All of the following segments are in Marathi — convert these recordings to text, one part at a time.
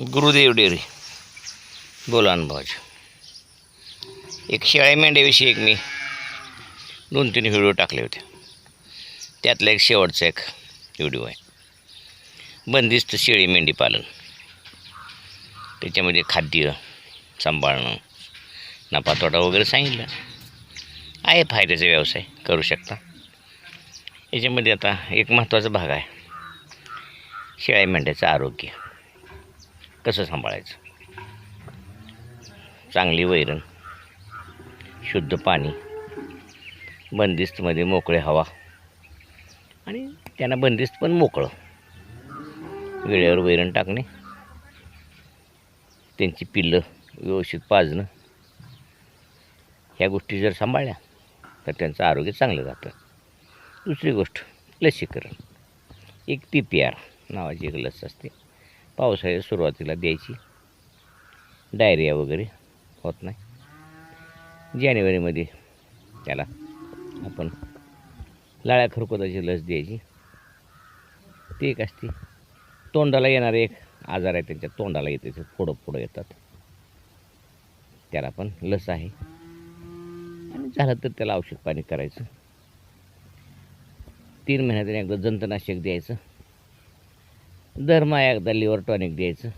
गुरुदेव डेअरी बोला अनुभवाचे. एक शेळ्या मेंढ्याविषयी एक मी दोन तीन व्हिडिओ टाकले होते. त्यातला एक शेवटचा एक व्हिडिओ आहे. बंदिस्त शेळी मेंढी पालन. त्याच्यामध्ये खाद्य सांभाळणं नफातोटा वगैरे सांगितलं. आहे फायद्याचा व्यवसाय करू शकता. याच्यामध्ये आता एक महत्त्वाचा भाग आहे. शेळ्या मेंढ्याचं आरोग्य. कसं सांभाळायचं? चांगली वैरण शुद्ध पाणी बंदिस्तमध्ये मोकळे हवा आणि त्यांना बंदिस्त पण मोकळं. वेळेवर वैरण टाकणे त्यांची पिल्लं व्यवस्थित पाजणं ह्या गोष्टी जर सांभाळल्या तर त्यांचं आरोग्य चांगलं जातं. दुसरी गोष्ट लसीकरण. एक पी पी आर नावाची एक लस असते. पावसाळ्याच्या सुरुवातीला द्यायची. डायरिया वगैरे होत नाही. जानेवारीमध्ये त्याला आपण लाळ्या खरकोताची लस द्यायची. ती एक असते. तोंडाला येणारे एक आजार आहे त्यांच्या तोंडाला येते ते फोडं फोडं येतात. त्याला पण लस आहे. आणि झालं तर त्याला औषध पाणी करायचं. तीन महिन्यातून एकदा जंतनाशक द्यायचं. दरमहा एकदा लिव्हर टॉनिक द्यायचं.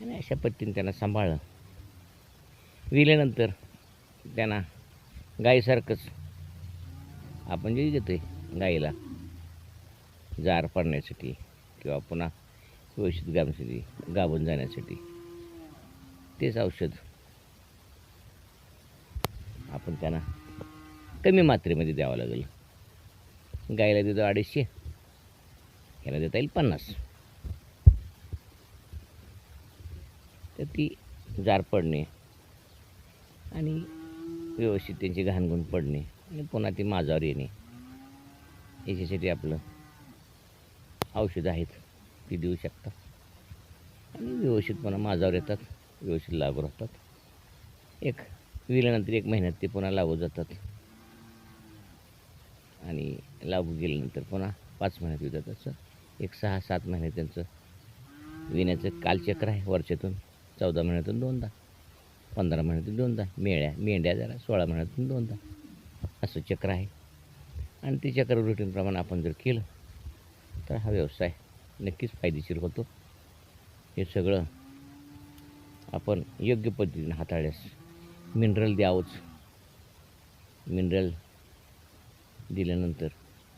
आणि अशा पद्धतीने त्यांना सांभाळलं. विल्यानंतर त्यांना गाईसारखंच आपण जे देतो आहे गाईला जार पडण्यासाठी किंवा पुन्हा व्यवस्थित गाबण्यासाठी गाभून जाण्यासाठी तेच औषध आपण त्यांना कमी मात्रेमध्ये द्यावं लागेल. गाईला देतो अडीचशे. याला देता येईल पन्नास. तर ती जार पडणे आणि व्यवस्थित त्यांची घाणगुण पडणे आणि पुन्हा ती माझावर येणे. याच्यासाठी आपलं औषधं आहेत ती देऊ शकता आणि व्यवस्थितपणा माझावर येतात व्यवस्थित लागू राहतात. एक विल्यानंतर एक महिन्यात ते पुन्हा लागू जातात. आणि लागू गेल्यानंतर पुन्हा पाच महिन्यात येतात असं एक सहा सात महिने त्यांचं विण्याचं कालचक्र आहे वर्षातून चौदा महिन्यातून दोनदा पंधरा महिन्यातून दोनदा मेळ्या मेंढ्या जरा सोळा महिन्यातून दोनदा. असं चक्र आहे. आणि ते चक्र रुटीनप्रमाणे आपण जर केलं तर हा व्यवसाय नक्कीच फायदेशीर होतो. हे सगळं आपण योग्य पद्धतीने हाताळल्यास मिनरल द्यावंच. मिनरल दिल्यानंतर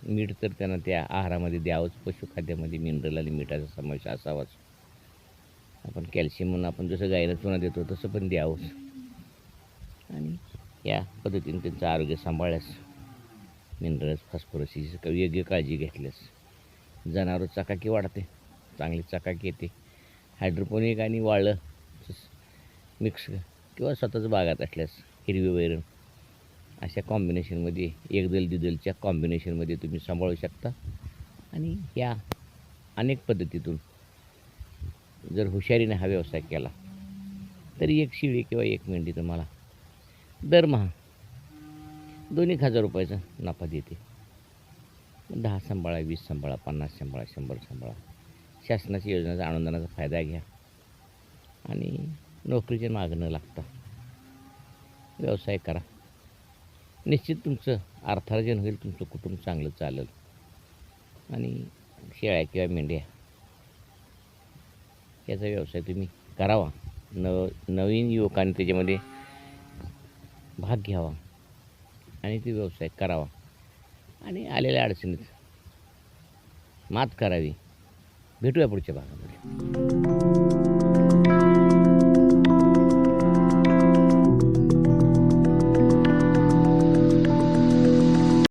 मीठ तर त्यांना त्या आहारामध्ये द्यावंच. पशुखाद्यामध्ये मिनरल आणि मिठाचा समावेश असावाच. आपण कॅल्शियम म्हणून आपण जसं गायला चुना देतो तसं पण द्यावंच. आणि या पद्धतीने त्यांचं आरोग्य सांभाळल्यास मिनरल्स फॉस्फरस योग्य काळजी घेतल्यास जनावर चकाकी वाढते चांगली चकाकी येते. हायड्रोपोनिक आणि वाळलं मिक्स किंवा स्वतःच बागात असल्यास हिरवी वैरण अशा कॉम्बिनेशनमध्ये एकदल दिदलच्या कॉम्बिनेशनमध्ये तुम्ही सांभाळू शकता. आणि या अनेक पद्धतीतून जर हुशारीने हा व्यवसाय केला तरी एक शिळी किंवा एक मेंढी तुम्हाला दरमहा दोन एक हजार रुपयाचा नफा देते. दहा सांभाळा वीस सांभाळा पन्नास सांभाळा शंभर सांभाळा. शासनाच्या योजनेचा आनंदाचा फायदा घ्या. आणि नोकरीच्या मागणं लागतं लागता. व्यवसाय करा. निश्चित तुमचं अर्थार्जन होईल तुमचं कुटुंब चांगलं चालेल. आणि शेळ्या किंवा मेंढ्या याचा व्यवसाय तुम्ही करावा. नव नवीन युवकांनी त्याच्यामध्ये भाग घ्यावा आणि ते व्यवसाय करावा. आणि आलेल्या अडचणीत मात करावी. भेटूया पुढच्या भागामध्ये.